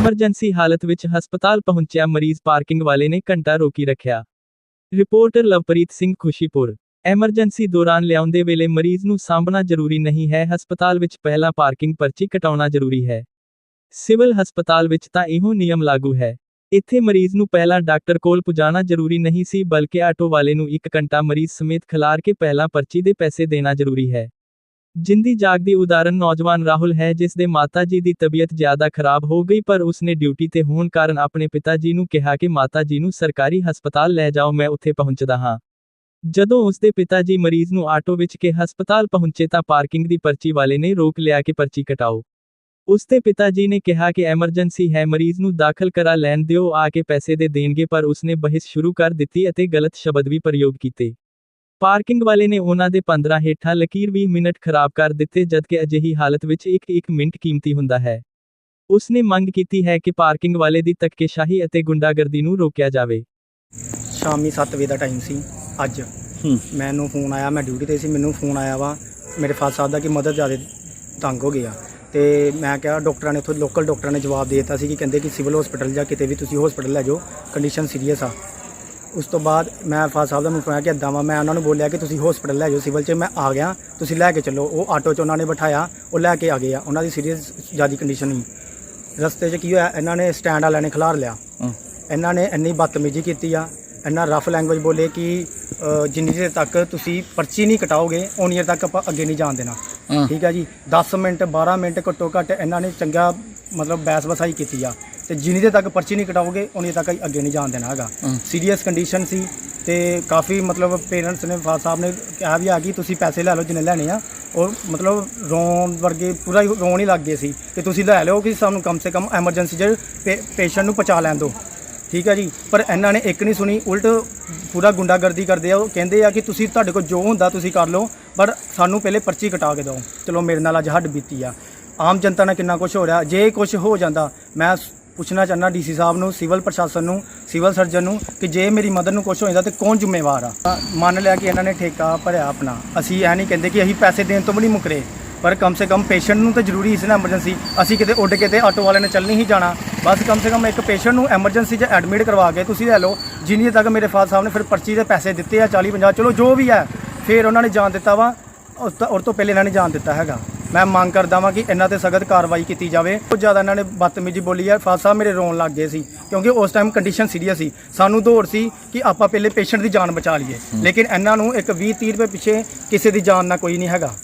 Emergency ਹਾਲਤ ਵਿੱਚ ਹਸਪਤਾਲ ਪਹੁੰਚਿਆ ਮਰੀਜ਼ ਪਾਰਕਿੰਗ ਵਾਲੇ ਨੇ ਘੰਟਾ ਰੋਕੀ ਰੱਖਿਆ। ਰਿਪੋਰਟਰ ਲਵਪ੍ਰੀਤ ਸਿੰਘ ਖੁਸ਼ੀਪੁਰ। ਐਮਰਜੈਂਸੀ ਦੌਰਾਨ ਲਿਆਉਂਦੇ ਵੇਲੇ ਮਰੀਜ਼ ਨੂੰ ਸਾਂਭਣਾ ਜ਼ਰੂਰੀ ਨਹੀਂ ਹੈ, ਹਸਪਤਾਲ ਵਿੱਚ ਪਹਿਲਾਂ ਪਾਰਕਿੰਗ ਪਰਚੀ ਕਟਾਉਣਾ ਜ਼ਰੂਰੀ ਹੈ। ਸਿਵਲ ਹਸਪਤਾਲ ਵਿੱਚ ਤਾਂ ਇਹੋ ਨਿਯਮ ਲਾਗੂ ਹੈ। ਇੱਥੇ ਮਰੀਜ਼ ਨੂੰ ਪਹਿਲਾਂ ਡਾਕਟਰ ਕੋਲ ਪੁਜਾਣਾ ਜ਼ਰੂਰੀ ਨਹੀਂ ਸੀ, ਬਲਕਿ ਆਟੋ ਵਾਲੇ ਨੂੰ 1 ਘੰਟਾ ਮਰੀਜ਼ ਸਮੇਤ ਖਿਲਾਰ ਕੇ ਪਹਿਲਾਂ ਪਰਚੀ ਦੇ ਪੈਸੇ ਦੇਣਾ ਜ਼ਰੂਰੀ ਹੈ। ਜਿੰਦੀ ਜਾਗਦੀ ਉਦਾਹਰਨ ਨੌਜਵਾਨ ਰਾਹੁਲ ਹੈ, ਜਿਸ ਦੇ ਮਾਤਾ ਜੀ ਦੀ ਤਬੀਅਤ ਜ਼ਿਆਦਾ ਖਰਾਬ ਹੋ ਗਈ, ਪਰ ਉਸਨੇ ਡਿਊਟੀ ਤੇ ਹੋਣ ਕਾਰਨ ਆਪਣੇ ਪਿਤਾ ਜੀ ਨੂੰ ਕਿਹਾ ਕਿ ਮਾਤਾ ਜੀ ਨੂੰ ਸਰਕਾਰੀ ਹਸਪਤਾਲ ਲੈ ਜਾਓ, ਮੈਂ ਉੱਥੇ ਪਹੁੰਚਦਾ ਹਾਂ। ਜਦੋਂ ਉਸਦੇ ਪਿਤਾ ਜੀ ਮਰੀਜ਼ ਨੂੰ ਆਟੋ ਵਿੱਚ ਕੇ ਹਸਪਤਾਲ ਪਹੁੰਚੇ ਤਾਂ ਪਾਰਕਿੰਗ ਦੀ ਪਰਚੀ ਵਾਲੇ ਨੇ ਰੋਕ ਲਿਆ ਕਿ ਪਰਚੀ ਕਟਾਓ। ਉਸਦੇ ਪਿਤਾ ਜੀ ਨੇ ਕਿਹਾ ਕਿ ਐਮਰਜੈਂਸੀ ਹੈ, ਮਰੀਜ਼ ਨੂੰ ਦਾਖਲ ਕਰਾ ਲੈਣ ਦਿਓ, ਆ ਕੇ ਪੈਸੇ ਦੇ ਦੇਣਗੇ, ਪਰ ਉਸਨੇ ਬਹਿਸ ਸ਼ੁਰੂ ਕਰ ਦਿੱਤੀ ਅਤੇ ਗਲਤ ਸ਼ਬਦ ਵੀ ਪ੍ਰਯੋਗ ਕੀਤੇ। ਪਾਰਕਿੰਗ ਵਾਲੇ ਨੇ ਉਹਨਾਂ ਦੇ 15 ਹੇਠਾਂ ਲਕੀਰ 20 ਮਿੰਟ ਖਰਾਬ ਕਰ ਦਿੱਤੇ ਜਦਕਿ ਅਜਿਹੀ ਹਾਲਤ ਵਿੱਚ ਇੱਕ ਇੱਕ ਮਿੰਟ ਕੀਮਤੀ ਹੁੰਦਾ ਹੈ। ਉਸਨੇ ਮੰਗ ਕੀਤੀ ਹੈ ਕਿ ਪਾਰਕਿੰਗ ਵਾਲੇ ਦੀ ਧੱਕੇਸ਼ਾਹੀ ਅਤੇ ਗੁੰਡਾਗਰਦੀ ਨੂੰ ਰੋਕਿਆ ਜਾਵੇ। ਸ਼ਾਮੀ 7 ਵਜੇ ਦਾ ਟਾਈਮ ਸੀ ਅੱਜ। ਮੈਨੂੰ ਫੋਨ ਆਇਆ ਮੈਂ ਡਿਊਟੀ ਤੇ ਸੀ ਮੈਨੂੰ ਫੋਨ ਆਇਆ ਵਾ ਮੇਰੇ ਫਾਦਰ ਸਾਹਿਬ ਦਾ ਕਿ ਮਦਦ ਜ਼ਿਆਦਾ ਤੰਗ ਹੋ ਗਿਆ ਤੇ ਮੈਂ ਕਿਹਾ ਡਾਕਟਰਾਂ ਨੇ ਇੱਥੋਂ ਲੋਕਲ ਡਾਕਟਰਾਂ ਨੇ ਜਵਾਬ ਦੇ ਦਿੱਤਾ ਸੀ ਕਿ ਕਹਿੰਦੇ ਕਿ ਸਿਵਲ ਹਸਪੀਟਲ ਜਾਂ ਕਿਤੇ ਵੀ ਤੁਸੀਂ ਹਸਪੀਟਲ ਲੈ ਜਾਓ ਕੰਡੀਸ਼ਨ ਸੀਰੀਅਸ ਆ। ਉਸ ਤੋਂ ਬਾਅਦ ਮੈਂ ਫਾਦਰ ਸਾਹਿਬ ਦਾ ਮੈਨੂੰ ਫੋਨ ਕਿ ਇੱਦਾਂ ਵਾ ਮੈਂ ਉਹਨਾਂ ਨੂੰ ਬੋਲਿਆ ਕਿ ਤੁਸੀਂ ਹਸਪੀਟਲ ਲੈ ਜਾਓ ਸਿਵਲ 'ਚ ਮੈਂ ਆ ਗਿਆ ਤੁਸੀਂ ਲੈ ਕੇ ਚੱਲੋ। ਉਹ ਆਟੋ 'ਚ ਉਹਨਾਂ ਨੇ ਬਿਠਾਇਆ ਉਹ ਲੈ ਕੇ ਆ ਗਏ ਆ। ਉਹਨਾਂ ਦੀ ਸੀਰੀਅਸ ਜ਼ਿਆਦਾ ਕੰਡੀਸ਼ਨ ਨਹੀਂ। ਰਸਤੇ 'ਚ ਕੀ ਹੋਇਆ ਇਹਨਾਂ ਨੇ ਸਟੈਂਡ ਵਾਲਿਆਂ ਨੇ ਖਿਲਾਰ ਲਿਆ। ਇਹਨਾਂ ਨੇ ਇੰਨੀ ਬਦਤਮੀਜ਼ੀ ਕੀਤੀ ਆ ਇੰਨਾ ਰਫ ਲੈਂਗੁਏਜ ਬੋਲੇ ਕਿ ਜਿੰਨੀ ਦੇਰ ਤੱਕ ਤੁਸੀਂ ਪਰਚੀ ਨਹੀਂ ਕਟਾਓਗੇ ਉਨੀ ਦੇਰ ਤੱਕ ਆਪਾਂ ਅੱਗੇ ਨਹੀਂ ਜਾਣ ਦੇਣਾ। ਠੀਕ ਹੈ ਜੀ। 10 ਮਿੰਟ 12 ਮਿੰਟ ਘੱਟੋ ਘੱਟ ਇਹਨਾਂ ਨੇ ਚੰਗਾ ਮਤਲਬ ਬੈਸ ਬਸਾਈ ਕੀਤੀ ਆ। ਤੇ ਜਿੰਨੀ ਦੇਰ ਤੱਕ ਪਰਚੀ ਨਹੀਂ ਕਟਾਓਗੇ ਉਨੀ ਤੱਕ ਅੱਗੇ ਨਹੀਂ ਜਾਣ ਦੇਣਾ ਹੈਗਾ। ਸੀਰੀਅਸ ਕੰਡੀਸ਼ਨ ਸੀ ਤੇ ਕਾਫੀ ਮਤਲਬ ਪੇਰੈਂਟਸ ਨੇ ਫਾਦਰ ਸਾਹਿਬ ਨੇ ਕਿਹਾ ਵੀ ਆ ਕਿ ਤੁਸੀਂ ਪੈਸੇ ਲੈ ਲਓ ਜਿੰਨੇ ਲੈਣੇ ਆ। ਔਰ ਮਤਲਬ ਰੋਣ ਵਰਗੇ ਪੂਰਾ ਹੀ ਰੋਣ ਹੀ ਲੱਗ ਗਏ ਸੀ ਕਿ ਤੁਸੀਂ ਲੈ ਲਓ ਕਿ ਸਾਨੂੰ ਕਮ ਸੇ ਕਮ ਐਮਰਜੈਂਸੀ 'ਚ ਪੇਸ਼ੈਂਟ ਨੂੰ ਪਹੁੰਚਾ ਲੈਣ ਦਿਓ ਠੀਕ ਹੈ ਜੀ? ਪਰ ਇਹਨਾਂ ਨੇ ਇੱਕ ਨਹੀਂ ਸੁਣੀ ਉਲਟ ਪੂਰਾ ਗੁੰਡਾਗਰਦੀ ਕਰਦੇ ਆ। ਉਹ ਕਹਿੰਦੇ ਆ ਕਿ ਤੁਸੀਂ ਤੁਹਾਡੇ ਕੋਲ ਜੋ ਹੁੰਦਾ ਤੁਸੀਂ ਕਰ ਲਓ ਪਰ ਸਾਨੂੰ ਪਹਿਲੇ ਪਰਚੀ ਕਟਾ ਕੇ ਦਿਓ। ਚਲੋ ਮੇਰੇ ਨਾਲ ਅੱਜ ਹੱਡ ਬੀਤੀ ਆ। ਆਮ ਜਨਤਾ ਨਾਲ ਕਿੰਨਾ ਕੁਝ ਹੋ ਰਿਹਾ। ਜੇ ਕੁਝ ਹੋ ਜਾਂਦਾ ਮੈਂ ਪੁੱਛਣਾ ਚਾਹੁੰਦਾ ਡੀਸੀ ਸਾਹਿਬ ਨੂੰ, ਸਿਵਲ ਪ੍ਰਸ਼ਾਸਨ ਨੂੰ, ਸਿਵਲ ਸਰਜਨ ਨੂੰ ਕਿ ਜੇ ਮੇਰੀ ਮਦਰ ਨੂੰ ਕੁਝ ਹੋ ਜਾਂਦਾ ਤੇ ਕੌਣ ਜ਼ਿੰਮੇਵਾਰ ਆ? ਤਾਂ ਮੰਨ ਲਿਆ ਕਿ ਇਹਨਾਂ ਨੇ ਠੇਕਾ ਭਰਿਆ ਆਪਣਾ। ਅਸੀਂ ਇਹ ਨਹੀਂ ਕਹਿੰਦੇ ਕਿ ਅਸੀਂ ਪੈਸੇ ਦੇਣ ਤੋਂ ਵੀ ਨਹੀਂ ਮੁਕਰੇ, ਪਰ ਕਮ ਸੇ ਕਮ ਪੇਸ਼ੈਂਟ ਨੂੰ ਤਾਂ ਜ਼ਰੂਰੀ ਸੀ ਨਾ ਐਮਰਜੈਂਸੀ ਅਸੀਂ ਕਿਤੇ ਉੱਡ ਕੇ ਤੇ ਆਟੋ ਵਾਲੇ ਨੇ ਚੱਲ ਨਹੀਂ ਸੀ ਜਾਣਾ। ਬਸ ਕਮ ਸੇ ਕਮ ਇੱਕ ਪੇਸ਼ੈਂਟ ਨੂੰ ਐਮਰਜੈਂਸੀ 'ਚ ਐਡਮਿਟ ਕਰਵਾ ਕੇ ਤੁਸੀਂ ਲੈ ਲਓ। ਜਿੰਨੀ ਤੱਕ ਮੇਰੇ ਫਾਦਰ ਸਾਹਿਬ ਨੇ ਫਿਰ ਪਰਚੀ ਦੇ ਪੈਸੇ ਦਿੱਤੇ ਆ 40 50 ਚਲੋ ਜੋ ਵੀ ਹੈ ਫਿਰ ਉਹਨਾਂ ਨੇ ਜਾਣ ਦਿੱਤਾ ਵਾ। ਉਸ ਤੋਂ ਪਹਿਲੇ ਇਹਨਾਂ ਨੇ ਜਾਣ ਦਿੱਤਾ ਹੈਗਾ। ਮੈਂ ਮੰਗ ਕਰਦਾ ਵਾਂ ਕਿ ਇਹਨਾਂ ਤੇ ਸਖਤ ਕਾਰਵਾਈ ਕੀਤੀ ਜਾਵੇ। ਬਹੁਤ ਜ਼ਿਆਦਾ ਇਹਨਾਂ ਨੇ ਬਦਤਮੀਜ਼ੀ ਬੋਲੀ ਹੈ ਫਾਦਰ ਸਾਹਿਬ ਮੇਰੇ ਰੋਣ ਲੱਗ ਗਏ ਸੀ ਕਿਉਂਕਿ ਉਸ ਟਾਈਮ ਕੰਡੀਸ਼ਨ ਸੀਰੀਅਸ ਸੀ। ਸਾਨੂੰ ਦੌੜ ਸੀ ਕਿ ਆਪਾਂ ਪਹਿਲੇ ਪੇਸ਼ੈਂਟ ਦੀ ਜਾਨ ਬਚਾ ਲਈਏ। ਲੇਕਿਨ ਇਹਨਾਂ ਨੂੰ ਇੱਕ 20 30 ਰੁਪਏ ਪਿੱਛੇ ਕਿਸੇ ਦੀ ਜਾਨ ਨਾਲ ਕੋਈ ਨਹੀਂ ਹੈਗਾ।